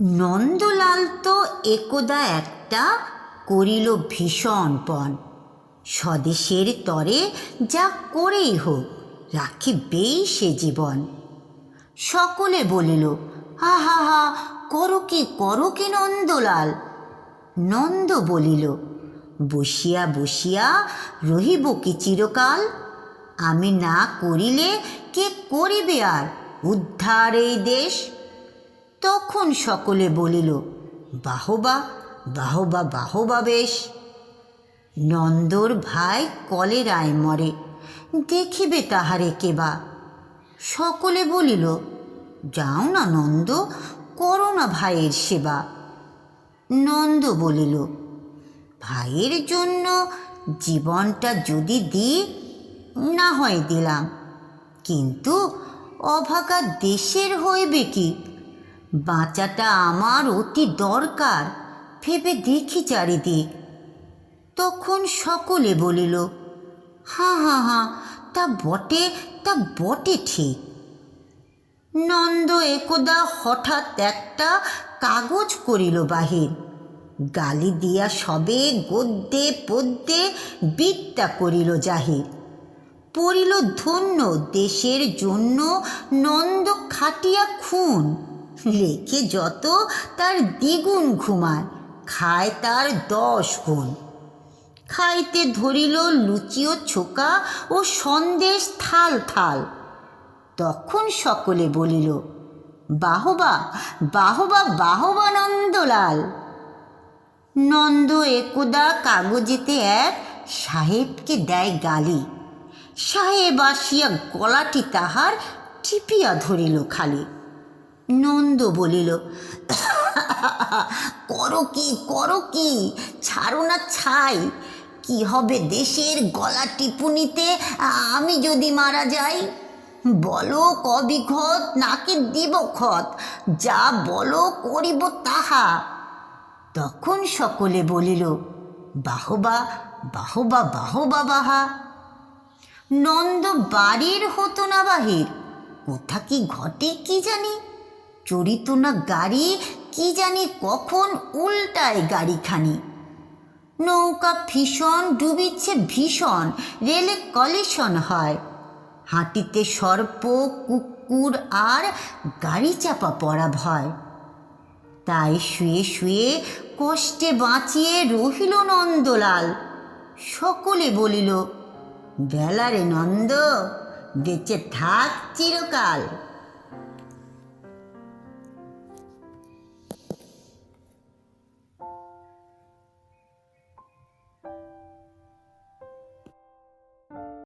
নন্দলাল তো একদা একটা করিল ভীষণ পণ। স্বদেশের তরে যা করেই হোক, রাখিবেই সে জীবন। সকলে বলিল হা হা হা, করো কি করো কি নন্দলাল? নন্দ বলিল, বসিয়া বসিয়া রহিব কি চিরকাল? আমি না করিলে কে করিবে আর উদ্ধার এই দেশ? তখন সকলে বলিল, বাহবা বাহবা বাহবা বেশ। নন্দর ভাই কলেরায় মরে, দেখিবে তাহারে কেবা সকলে বলিল, যাও না নন্দ, করো না ভাইয়ের সেবা। নন্দ বলিল, ভাইয়ের জন্য জীবনটা যদি দিই, না হয় দিলাম। কিন্তু অভাগা দেশের হইবে কি? বাঁচাটা আমার অতি দরকার, ভেবে দেখি চারিদিক। তখন সকলে বলিল, হাঁ, হা, হাঁ, তা বটে তা বটে ঠিক। নন্দ একদা হঠাৎ একটা কাগজ করিল বাহির, গালি দিয়া সবে গদ্যে পদ্যে বিদ্যা করিল জাহির। পড়িল ধন্য দেশের জন্য নন্দ খাটিয়া খুন। লেখে যত তার দ্বিগুণ ঘুমায়, খায় তার দশ গুণ। খাইতে ধরিল লুচিও ছোকা ও সন্দেশ থাল থাল। তখন সকলে বলিল, বাহবা বাহবা বাহবা নন্দলাল। নন্দ একদা কাগজেতে এক সাহেবকে দেয় গালি। সাহেব আসিয়া গলাটি তাহার টিপিয়া ধরিল খালি। নন্দ বলিল, করো কি করো কি? ছাড়ো না ছাই। কি হবে দেশের গলা টিপুনিতে? আমি যদি মারা যাই, বলো কবিঘত নাকি দিব খত যা বলো করিব তাহা। তখন সকলে বলিল, বাহবা বাহবা বাহবা বাহা। নন্দ বাড়ির হতো না বাহির। কোথা কি ঘটে কি জানি? চড়িত না গাড়ি, কি জানি কখন উল্টায় গাড়িখানি। নৌকা ভীষণ ডুবিচ্ছে ভীষণ, রেলে কলিশন হয়। হাঁটিতে সর্প, কুকুর আর গাড়ি চাপা পড়া ভয়। তাই শুয়ে শুয়ে কষ্টে বাঁচিয়ে রহিল নন্দলাল। সকলে বলিল, বেলা রে নন্দ, বেঁচে থাক চিরকাল।